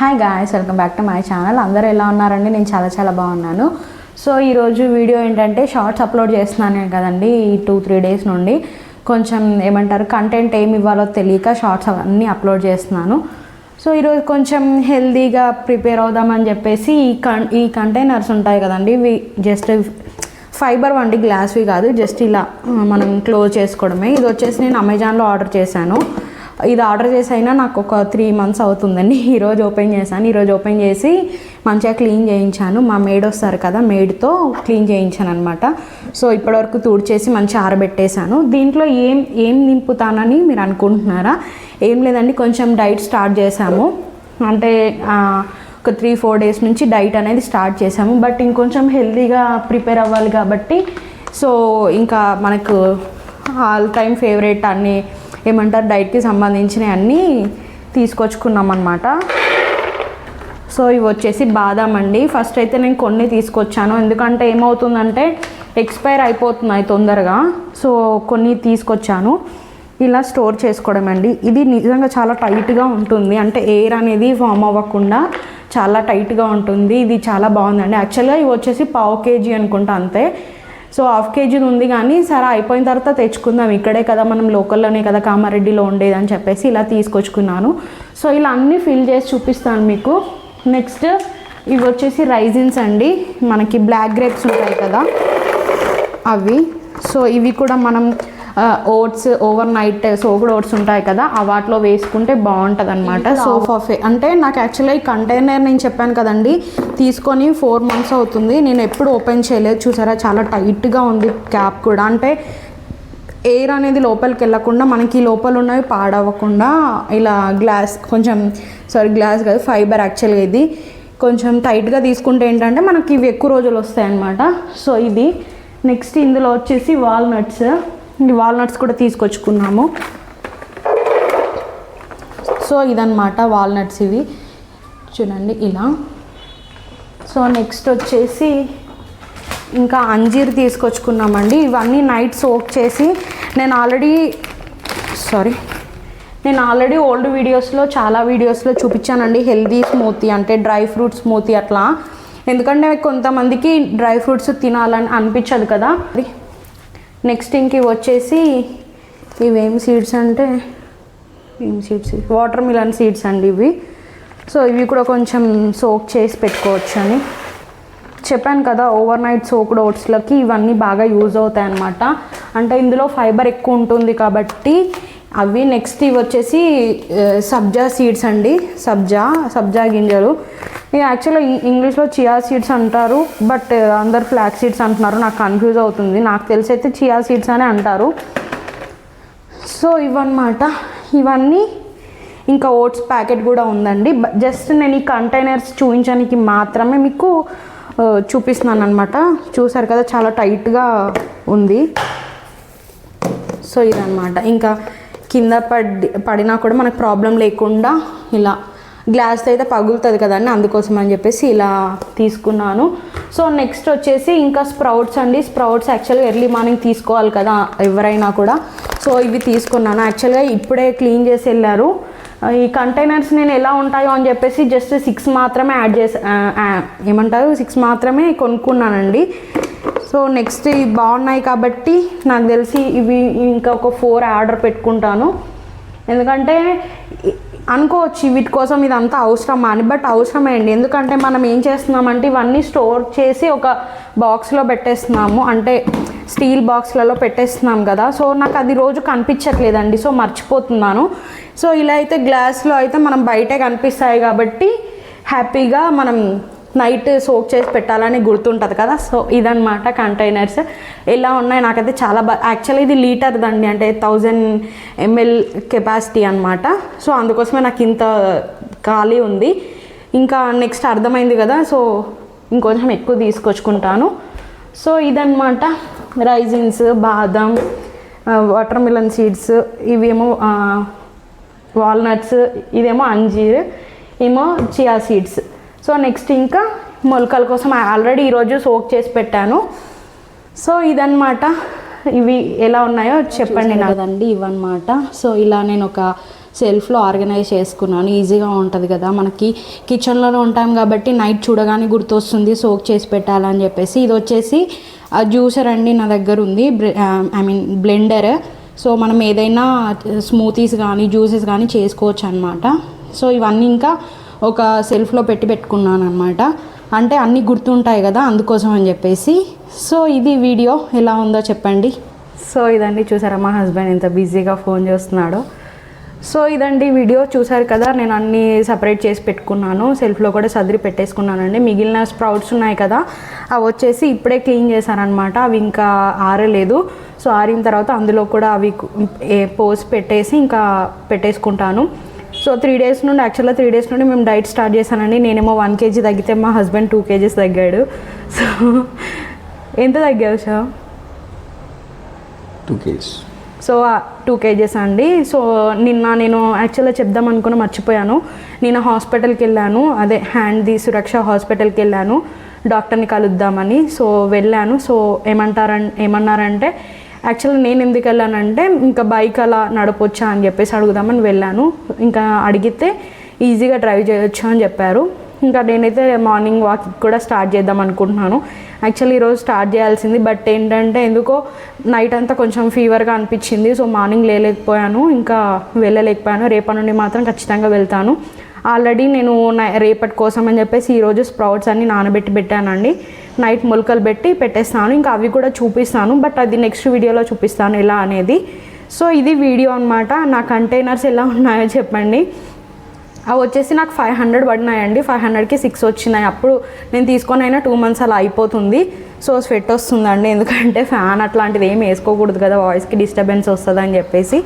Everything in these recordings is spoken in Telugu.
Hi guys welcome back to my channel అందరూ ఎలా ఉన్నారండి? నేను చాలా చాలా బాగున్నాను. సో ఈరోజు వీడియో ఏంటంటే షార్ట్స్ అప్లోడ్ చేస్తున్నాను కదండి ఈ టూ త్రీ డేస్ నుండి. కొంచెం ఏమంటారు కంటెంట్ ఏమి ఇవ్వాలో తెలియక షార్ట్స్ అవన్నీ అప్లోడ్ చేస్తున్నాను. సో ఈరోజు కొంచెం హెల్దీగా ప్రిపేర్ అవుదామని చెప్పేసి ఈ కన్ ఈ కంటైనర్స్ ఉంటాయి కదండి ఇవి జస్ట్ ఫైబర్ వంటి గ్లాస్వి కాదు జస్ట్ ఇలా మనం క్లోజ్ చేసుకోవడమే. ఇది వచ్చేసి నేను అమెజాన్లో ఆర్డర్ చేశాను. ఇది ఆర్డర్ చేసి అయినా నాకు ఒక త్రీ మంత్స్ అవుతుందండి. ఈరోజు ఓపెన్ చేశాను. ఈరోజు ఓపెన్ చేసి మంచిగా క్లీన్ చేయించాను. మా మేడ్ వస్తారు కదా మేడ్తో క్లీన్ చేయించాను అనమాట సో ఇప్పటివరకు తుడిచేసి మంచిగా ఆరబెట్టేశాను. దీంట్లో ఏం ఏం నింపుతానని మీరు అనుకుంటున్నారా? ఏం లేదండి కొంచెం డైట్ స్టార్ట్ చేశాము. అంటే ఒక త్రీ ఫోర్ డేస్ నుంచి డైట్ అనేది స్టార్ట్ చేసాము బట్ ఇంకొంచెం హెల్తీగా ప్రిపేర్ అవ్వాలి కాబట్టి సో ఇంకా మనకు ఆల్ టైమ్ ఫేవరెట్ అన్ని ఏమంటారు డైట్కి సంబంధించినవి అన్నీ తీసుకొచ్చుకున్నాం అనమాట సో ఇవి వచ్చేసి బాదాం అండి. ఫస్ట్ అయితే నేను కొన్ని తీసుకొచ్చాను. ఎందుకంటే ఏమవుతుందంటే ఎక్స్పైర్ అయిపోతున్నాయి తొందరగా. సో కొన్ని తీసుకొచ్చాను. ఇలా స్టోర్ చేసుకోవడం అండి. ఇది నిజంగా చాలా టైట్గా ఉంటుంది. అంటే ఎయిర్ అనేది ఫామ్ అవ్వకుండా చాలా టైట్గా ఉంటుంది. ఇది చాలా బాగుందండి. యాక్చువల్గా ఇవి వచ్చేసి పావు కేజీ అనుకుంటా అంతే. సో హాఫ్ కేజీది ఉంది కానీ సరే అయిపోయిన తర్వాత తెచ్చుకుందాం. ఇక్కడే కదా మనం లోకల్లోనే కదా కామారెడ్డిలో ఉండేది అని చెప్పేసి ఇలా తీసుకొచ్చుకున్నాను. సో ఇలా అన్నీ ఫిల్ చేసి చూపిస్తాను మీకు. నెక్స్ట్ ఇవి వచ్చేసి రైజిన్స్ అండి. మనకి బ్లాక్ గ్రేప్స్ ఉంటాయి కదా అవి. సో ఇవి కూడా మనం oats overnight soaked oats ఉంటాయి కదా ఆ వాటిలో వేసుకుంటే బాగుంటుంది అనమాట సోఫా ఫే అంటే నాకు యాక్చువల్గా ఈ కంటైనర్ నేను చెప్పాను కదండి తీసుకొని ఫోర్ మంత్స్ అవుతుంది. నేను ఎప్పుడు ఓపెన్ చేయలేదు. చూసారా చాలా టైట్గా ఉంది క్యాప్ కూడా. అంటే ఎయిర్ అనేది లోపలికి వెళ్ళకుండా మనకి లోపల ఉన్నవి పాడవకుండా ఇలా గ్లాస్ కొంచెం సారీ గ్లాస్ కాదు ఫైబర్ యాక్చువల్గా ఇది. కొంచెం టైట్గా తీసుకుంటే ఏంటంటే మనకి ఇవి ఎక్కువ రోజులు వస్తాయి అన్నమాట సో ఇది. నెక్స్ట్ ఇందులో వచ్చేసి వాల్నట్స్ వాల్నట్స్ కూడా తీసుకొచ్చుకున్నాము. సో ఇదన్నమాట వాల్నట్స్ ఇవి. చూడండి ఇలా. సో నెక్స్ట్ వచ్చేసి ఇంకా అంజీర్ తీసుకొచ్చుకున్నామండి. ఇవన్నీ నైట్ సోక్ చేసి నేను ఆల్రెడీ సారీ నేను ఆల్రెడీ ఓల్డ్ వీడియోస్లో చాలా వీడియోస్లో చూపించానండి. హెల్దీ స్మూతీ అంటే డ్రై ఫ్రూట్ స్మూతీ అట్లా. ఎందుకంటే కొంతమందికి డ్రై ఫ్రూట్స్ తినాలని అనిపించదు కదా. నెక్స్ట్ ఇంక వచ్చేసి ఇవేం సీడ్స్ అంటే ఏం సీడ్స్ వాటర్ మిలన్ సీడ్స్ అండి ఇవి. సో ఇవి కూడా కొంచెం సోక్ చేసి పెట్టుకోవచ్చు అని. చెప్పాను కదా ఓవర్ నైట్ సోక్డ్ ఓట్స్లకి ఇవన్నీ బాగా యూజ్ అవుతాయి అన్నమాట. అంటే ఇందులో ఫైబర్ ఎక్కువ ఉంటుంది కాబట్టి అవి నెక్స్ట్ ఇవి వచ్చేసి సబ్జా సీడ్స్ అండి. సబ్జా సబ్జా గింజలు. యాక్చువల్గా ఇంగ్లీష్లో చియా సీడ్స్ అంటారు బట్ uh, అందరు ఫ్లాక్ సీడ్స్ అంటున్నారు. నాకు కన్ఫ్యూజ్ అవుతుంది. నాకు తెలిసి అయితే చియా సీడ్స్ అనే అంటారు. సో ఇవన్నమాట. ఇవన్నీ ఇంకా ఓట్స్ ప్యాకెట్ కూడా ఉందండి. జస్ట్ నేను ఈ కంటైనర్స్ చూపించడానికి మాత్రమే మీకు uh, చూపిస్తున్నాను అనమాట చూసారు కదా చాలా టైట్గా ఉంది. సో ఇదన్నమాట. ఇంకా కింద పడి పడినా కూడా మనకు ప్రాబ్లం లేకుండా ఇలా గ్లాస్ అయితే పగులుతుంది కదండి అందుకోసం అని చెప్పేసి ఇలా తీసుకున్నాను. సో నెక్స్ట్ వచ్చేసి ఇంకా స్ప్రౌట్స్ అండి. స్ప్రౌట్స్ యాక్చువల్గా ఎర్లీ మార్నింగ్ తీసుకోవాలి కదా ఎవరైనా కూడా. సో ఇవి తీసుకున్నాను. యాక్చువల్గా ఇప్పుడే క్లీన్ చేసి వెళ్ళారు. ఈ కంటైనర్స్ నేను ఎలా ఉంటాయో అని చెప్పేసి జస్ట్ సిక్స్ మాత్రమే యాడ్ చేసి ఏమంటారు? సిక్స్ మాత్రమే కొనుక్కున్నానండి. సో నెక్స్ట్ ఇవి బాగున్నాయి కాబట్టి నాకు తెలిసి ఇవి ఇంకా ఒక ఫోర్ ఆర్డర్ పెట్టుకుంటాను. ఎందుకంటే అనుకోవచ్చు వీటి కోసం ఇదంతా అవసరమా అని బట్ అవసరమే అండి. ఎందుకంటే మనం ఏం చేస్తున్నామంటే ఇవన్నీ స్టోర్ చేసి ఒక బాక్స్లో పెట్టేస్తున్నాము. అంటే స్టీల్ బాక్స్లలో పెట్టేస్తున్నాం కదా. సో నాకు అది రోజు కనిపించట్లేదండి. సో మర్చిపోతున్నాను. సో ఇలా అయితే గ్లాస్లో అయితే మనం బయటే కనిపిస్తాయి కాబట్టి హ్యాపీగా మనం నైట్ సోక్ చేసి పెట్టాలని గుర్తుంటుంది కదా. సో ఇదనమాట కంటైనర్స్. ఎలా ఉన్నాయి? నాకైతే చాలా బాగా యాక్చువల్లీ ఇది లీటర్ దండి. అంటే థౌజండ్ ఎంఎల్ కెపాసిటీ అనమాట సో అందుకోసమే నాకు ఇంత ఖాళీ ఉంది. ఇంకా నెక్స్ట్ అర్థమైంది కదా. సో ఇంకొంచెం ఎక్కువ తీసుకొచ్చుకుంటాను. సో ఇదనమాట రైజిన్స్ బాదం వాటర్ మిలన్ సీడ్స్ ఇవేమో వాల్నట్స్ ఇదేమో అంజీర్ ఏమో చియా సీడ్స్. సో నెక్స్ట్ ఇంకా మొలకల కోసం ఆల్రెడీ ఈరోజు సోక్ చేసి పెట్టాను. సో ఇదన్నమాట. ఇవి ఎలా ఉన్నాయో చెప్పండి నాకు. కదండి ఇవన్నమాట. సో ఇలా నేను ఒక సెల్ఫ్లో ఆర్గనైజ్ చేసుకున్నాను. ఈజీగా ఉంటుంది కదా. మనకి కిచెన్లోనే ఉంటాం కాబట్టి నైట్ చూడగానే గుర్తొస్తుంది సోక్ చేసి పెట్టాలని చెప్పేసి. ఇది వచ్చేసి జ్యూసర్ అండి నా దగ్గర ఉంది. I mean blender. సో మనం ఏదైనా స్మూతీస్ కానీ జ్యూసెస్ కానీ చేసుకోవచ్చు అనమాట సో ఇవన్నీ ఇంకా ఒక సెల్ఫ్లో పెట్టి పెట్టుకున్నాను అనమాట అంటే అన్నీ గుర్తుంటాయి కదా అందుకోసం అని చెప్పేసి. సో ఇది వీడియో ఎలా ఉందో చెప్పండి. సో ఇదండి చూసారా మా హస్బెండ్ ఎంత బిజీగా ఫోన్ చేస్తున్నాడో. సో ఇదండి వీడియో చూసారు కదా నేను అన్నీ సపరేట్ చేసి పెట్టుకున్నాను. సెల్ఫ్లో కూడా సదిరి పెట్టేసుకున్నానండి. మిగిలిన స్ప్రౌట్స్ ఉన్నాయి కదా అవి వచ్చేసి ఇప్పుడే క్లీన్ చేశానమాట అవి ఇంకా ఆరలేదు. సో ఆరిన తర్వాత అందులో కూడా అవి పోసి పెట్టేసి ఇంకా పెట్టేసుకుంటాను. సో త్రీ డేస్ నుండి యాక్చువల్గా త్రీ డేస్ నుండి మేము డైట్ స్టార్ట్ చేశానండి. నేనేమో వన్ కేజీ తగ్గితే మా హస్బెండ్ టూ కేజీస్ తగ్గాడు. సో ఎంత తగ్గావు sir two KGs so two KGs అండి. సో నిన్న నేను యాక్చువల్గా చెప్దాం అనుకున్న మర్చిపోయాను. నిన్న హాస్పిటల్కి వెళ్ళాను. అదే హ్యాండ్ది సురక్ష హాస్పిటల్కి వెళ్ళాను. డాక్టర్ని కలుద్దామని. సో వెళ్ళాను. సో ఏమంటారన్ ఏమన్నారంటే యాక్చువల్గా నేను ఎందుకు వెళ్ళానంటే ఇంకా బైక్ అలా నడపొచ్చా అని చెప్పేసి అడుగుదామని వెళ్ళాను. ఇంకా అడిగితే ఈజీగా డ్రైవ్ చేయొచ్చు అని చెప్పారు. ఇంకా నేనైతే మార్నింగ్ వాక్ కూడా స్టార్ట్ చేద్దాం అనుకుంటున్నాను. యాక్చువల్లీ ఈరోజు స్టార్ట్ చేయాల్సింది బట్ ఏంటంటే ఎందుకో నైట్ అంతా కొంచెం ఫీవర్గా అనిపించింది. సో మార్నింగ్ లేలేకపోయాను ఇంకా వెళ్ళలేకపోయాను. రేపటి నుండి మాత్రం ఖచ్చితంగా వెళ్తాను. ఆల్రెడీ నేను రేపటి కోసం అని చెప్పేసి ఈరోజు స్ప్రౌట్స్ అన్ని నానబెట్టి పెట్టానండి. నైట్ మొలకలు పెట్టి పెట్టేస్తాను. ఇంకా అవి కూడా చూపిస్తాను. బట్ అది నెక్స్ట్ వీడియోలో చూపిస్తాను ఎలా అనేది. సో ఇది వీడియో అనమాట నా కంటైనర్స్ ఎలా ఉన్నాయో చెప్పండి. అవి వచ్చేసి నాకు ఫైవ్ హండ్రెడ్ పడినాయండి. ఫైవ్ హండ్రెడ్కి సిక్స్ వచ్చినాయి. అప్పుడు నేను తీసుకొని అయినా టూ మంత్స్ అలా అయిపోతుంది. సో స్వెట్ వస్తుందండి. ఎందుకంటే ఫ్యాన్ అట్లాంటిది ఏం వేసుకోకూడదు కదా. వాయిస్కి డిస్టర్బెన్స్ వస్తుంది అని చెప్పేసి.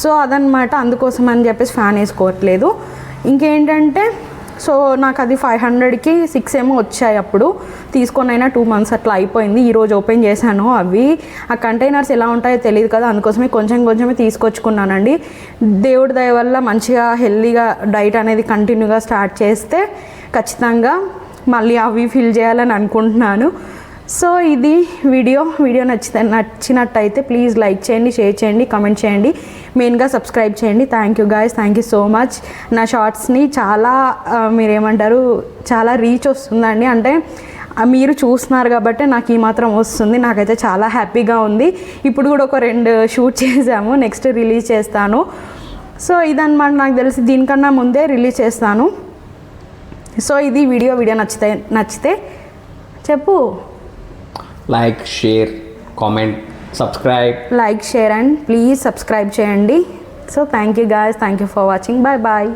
సో అదనమాట అందుకోసం అని చెప్పేసి ఫ్యాన్ వేసుకోవట్లేదు. ఇంకేంటంటే సో నాకు అది ఫైవ్ హండ్రెడ్కి సిక్స్ ఏమో వచ్చాయి అప్పుడు. తీసుకొని అయినా టూ మంత్స్ అట్లా అయిపోయింది. ఈరోజు ఓపెన్ చేశాను అవి. ఆ కంటైనర్స్ ఎలా ఉంటాయో తెలియదు కదా అందుకోసమే కొంచెం కొంచెమే తీసుకొచ్చుకున్నానండి. దేవుడి దయ వల్ల మంచిగా హెల్దీగా డైట్ అనేది కంటిన్యూగా స్టార్ట్ చేస్తే ఖచ్చితంగా మళ్ళీ అవి ఫిల్ చేయాలని అనుకుంటున్నాను. సో ఇది వీడియో. వీడియో నచ్చితే నచ్చినట్టయితే ప్లీజ్ లైక్ చేయండి షేర్ చేయండి కమెంట్ చేయండి. మెయిన్గా సబ్స్క్రైబ్ చేయండి. Thank you guys thank you so much నా షార్ట్స్ని చాలా మీరేమంటారు చాలా రీచ్ వస్తుందండి. అంటే మీరు చూస్తున్నారు కాబట్టి నాకు ఈ మాత్రం వస్తుంది. నాకైతే చాలా హ్యాపీగా ఉంది. ఇప్పుడు కూడా ఒక రెండు షూట్ చేసాము. నెక్స్ట్ రిలీజ్ చేస్తాను. సో ఇదన్నమాట నాకు తెలిసి. దీనికన్నా ముందే రిలీజ్ చేస్తాను. సో ఇది వీడియో. వీడియో నచ్చితే నచ్చితే చెప్పు. Like share comment subscribe like share and please subscribe చేయండి. So thank you guys thank you for watching bye bye